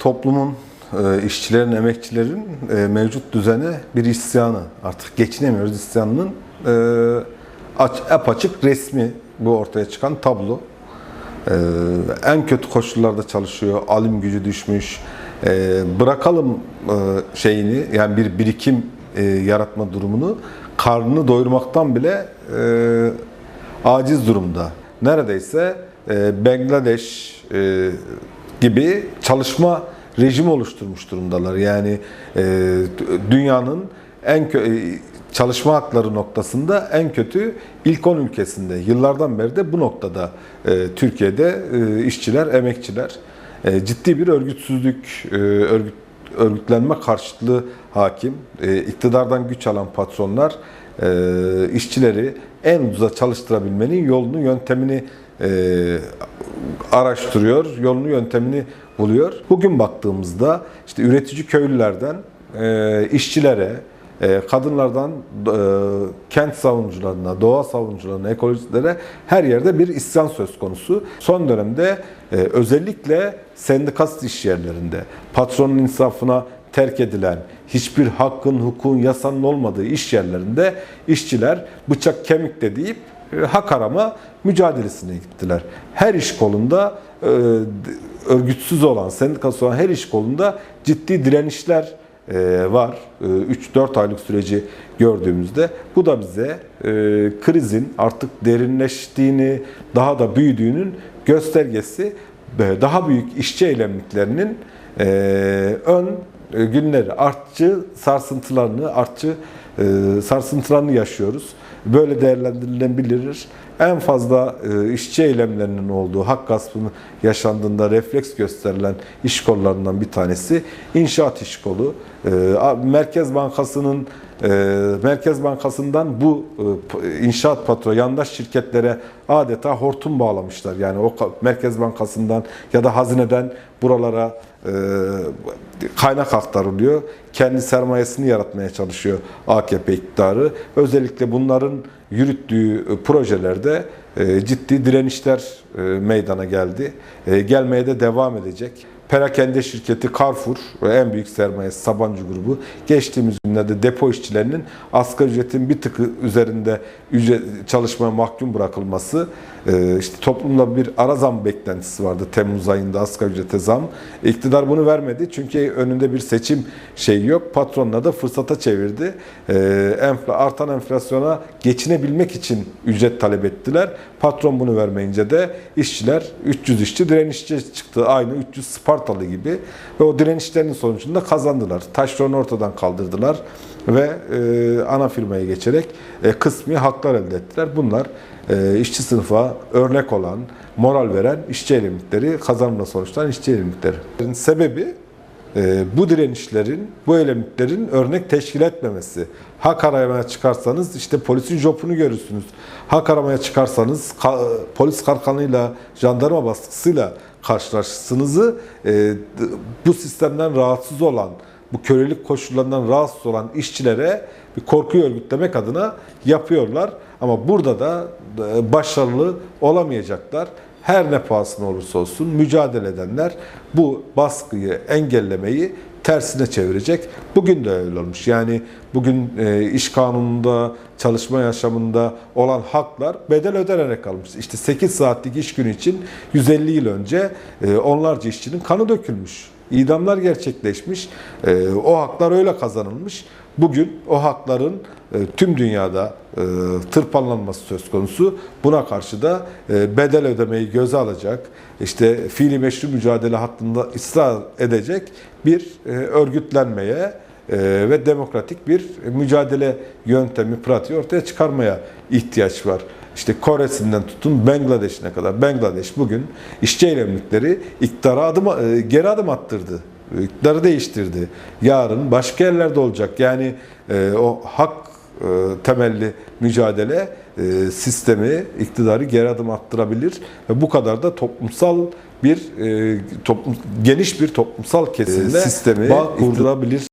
Toplumun, e, işçilerin, emekçilerin e, mevcut düzene bir isyanı. Artık geçinemiyoruz isyanının e, aç, apaçık resmi bu ortaya çıkan tablo. En kötü koşullarda çalışıyor, alım gücü düşmüş. Bırakalım şeyini, yani bir birikim yaratma durumunu, karnını doyurmaktan bile aciz durumda. Neredeyse Bangladeş gibi çalışma rejimi oluşturmuş durumdalar. Yani e, dünyanın en e, çalışma hakları noktasında en kötü ilk 10 ülkesinde. Yıllardan beri de bu noktada e, Türkiye'de e, işçiler, emekçiler e, ciddi bir örgütsüzlük, e, örgüt, örgütlenme karşıtlığı hakim. E, iktidardan güç alan patronlar e, işçileri en ucuza çalıştırabilmenin yolunu, yöntemini e, araştırıyor, yolunu, yöntemini buluyor. Bugün baktığımızda işte üretici köylülerden e, işçilere, e, kadınlardan e, kent savunucularına, doğa savunucularına, ekolojistlere her yerde bir isyan söz konusu. Son dönemde e, özellikle sendikasız iş yerlerinde patronun insafına terk edilen, hiçbir hakkın, hukukun, yasanın olmadığı iş yerlerinde işçiler bıçak kemikte deyip e, hak arama mücadelesine gittiler. Her iş kolunda e, örgütsüz olan, sendikası olan her iş kolunda ciddi direnişler e, var. 3-4 aylık süreci gördüğümüzde bu da bize e, krizin artık derinleştiğini, daha da büyüdüğünün göstergesi. E, Daha büyük işçi eylemliklerinin e, ön e, günleri, artçı sarsıntılarını, artçı e, sarsıntılarını yaşıyoruz. Böyle değerlendirilebilir. En fazla e, işçi eylemlerinin olduğu, hak gaspının yaşandığında refleks gösterilen iş kollarından bir tanesi inşaat iş kolu. E, Merkez Bankası'nın e, Merkez Bankası'ndan bu e, inşaat patronu yandaş şirketlere adeta hortum bağlamışlar. Yani o Merkez Bankası'ndan ya da hazineden buralara e, kaynak aktarılıyor. Kendi sermayesini yaratmaya çalışıyor AKP iktidarı. Özellikle bunların yürüttüğü e, projelerde e, ciddi direnişler e, meydana geldi. Gelmeye de devam edecek. Perakende şirketi Carrefour ve en büyük sermayesi Sabancı grubu geçtiğimiz günlerde depo işçilerinin asgari ücretin bir tıkı üzerinde ücret, çalışmaya mahkum bırakılması e, işte toplumda bir ara zam beklentisi vardı Temmuz ayında asgari ücrete zam. İktidar bunu vermedi çünkü önünde bir seçim şeyi yok. Patronla da fırsata çevirdi. E, artan enflasyona geçinebilmek için ücret talep ettiler. Patron bunu vermeyince de işçiler 300 işçi direnişçi çıktı. Aynı 300 Spartalı gibi ve o direnişlerin sonucunda kazandılar. Taşronu ortadan kaldırdılar ve e, ana firmaya geçerek e, kısmi haklar elde ettiler. Bunlar e, işçi sınıfa örnek olan, moral veren işçi eylemlikleri, kazanımla sonuçlanan işçi eylemlikleri. Sebebi e, bu direnişlerin, bu eylemliklerin örnek teşkil etmemesi. Hak aramaya çıkarsanız işte polisin jopunu görürsünüz. Hak aramaya çıkarsanız ka- polis karkanıyla, jandarma baskısıyla karşılaşırsınızı e, bu sistemden rahatsız olan, bu kölelik koşullarından rahatsız olan işçilere bir korkuyu örgütlemek adına yapıyorlar. Ama burada da e, başarılı olamayacaklar. Her ne pahasına olursa olsun mücadele edenler bu baskıyı engellemeyi tersine çevirecek. Bugün de öyle olmuş. Yani bugün e, iş kanununda, çalışma yaşamında olan haklar bedel ödenerek almış. İşte 8 saatlik iş günü için 150 yıl önce e, onlarca işçinin kanı dökülmüş. İdamlar gerçekleşmiş. E, o haklar öyle kazanılmış. Bugün o hakların e, tüm dünyada e, tırpanlanması söz konusu. Buna karşı da e, bedel ödemeyi göze alacak, işte fiili meşru mücadele hattında ısrar edecek bir örgütlenmeye ve demokratik bir mücadele yöntemi, pratiği ortaya çıkarmaya ihtiyaç var. İşte Kore'sinden tutun Bangladeş'ine kadar. Bangladeş bugün işçi eylemlikleri iktidara adım, geri adım attırdı. İktidarı değiştirdi. Yarın başka yerlerde olacak. Yani e, o hak e, temelli mücadele e, sistemi, iktidarı geri adım attırabilir ve bu kadar da toplumsal bir e, toplum, geniş bir toplumsal kesimde sistemi bağ kurdurabilir